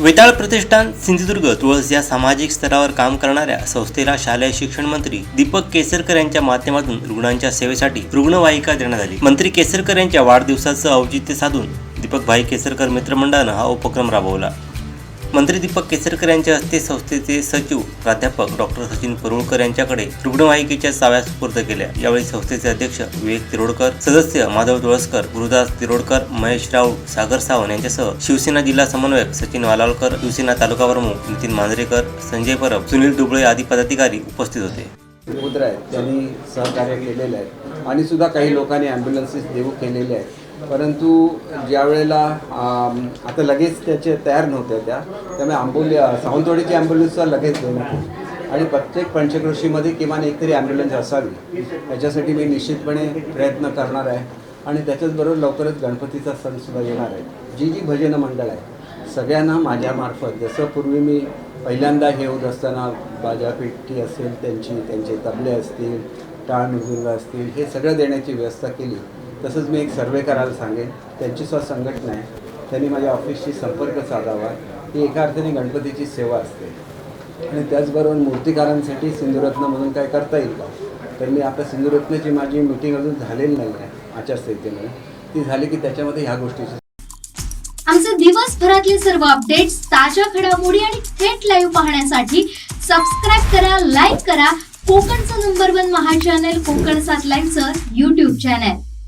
वेताळ प्रतिष्ठान सिंधुदुर्ग तुळस या सामाजिक स्तरावर काम करणाऱ्या संस्थेला शालेय शिक्षण मंत्री दीपक केसरकर यांच्या माध्यमातून रुग्णांच्या सेवेसाठी रुग्णवाहिका देण्यात आली. मंत्री केसरकर यांच्या वाढदिवसाचं औचित्य साधून दीपक भाई केसरकर मित्रमंडळानं हा उपक्रम राबवला. मंत्री दीपक केसरकर यांच्या हस्ते संस्थेचे सचिव प्राध्यापक डॉक्टर सचिन परुळकर यांच्याकडे रुग्णवाहिकेच्या चाव्या सुपूर्द केल्या. यावेळी संस्थेचे अध्यक्ष विवेक तिरोडकर सदस्य माधव तुळसकर गुरुदास तिरोडकर महेश राऊत सागर सावंत यांच्यासह शिवसेना जिल्हा समन्वयक सचिन वालावलकर शिवसेना तालुका प्रमुख नितीन मांजरेकर संजय परब सुनील दुबळे आदी पदाधिकारी उपस्थित होते. आहेत त्यांनी सहकार्य केलेलं आहे. आणि सुद्धा काही लोकांनी ॲम्ब्युलन्सेस देऊ केलेले आहेत. परंतु ज्या वेळेला आता लगेच त्याचे तयार नव्हत्या त्या त्यामुळे आंबोली सावंतवाडीची ॲम्ब्युलन्सचा लगेच देणं आणि प्रत्येक पंचकृषीमध्ये किमान एकतरी ॲम्ब्युलन्स असावी. याच्यासाठी मी निश्चितपणे प्रयत्न करणार आहे. आणि त्याच्याचबरोबर लवकरच गणपतीचा सणसुद्धा येणार आहे. जी जी भजन मंडळ आहे सगळ्यांना माझ्यामार्फत जसं पूर्वी मी पहिल्यांदा हे होत असताना बाजारपेठी असेल त्यांची त्यांचे तबले असतील टाळ मृदुंग असतील हे सगळं देण्याची व्यवस्था केली. तसंच मी एक सर्वे करायला सांगेन. त्यांची सुद्धा संघटना आहे. त्यांनी माझ्या ऑफिसशी संपर्क साधावा. ही एका अर्थाने गणपतीची सेवा असते. आणि त्याचबरोबर मूर्तिकारांसाठी सिंधुरत्नमधून काय करता येईल का? तर मी आता सिंधुरत्नची माझी मिटिंग अजून झालेली नाही आहे आचारसंहितेमुळे. ती झाली की त्याच्यामध्ये ह्या गोष्टीची आमचे दिवसभरातले सर्व अपडेट्स ताज्या घडामोडी आणि थेट लाईव्ह पाहण्यासाठी सबस्क्राईब करा लाईक करा. कोकणचं नंबर वन महा चॅनल कोकण सात लाईनचं युट्यूब चॅनल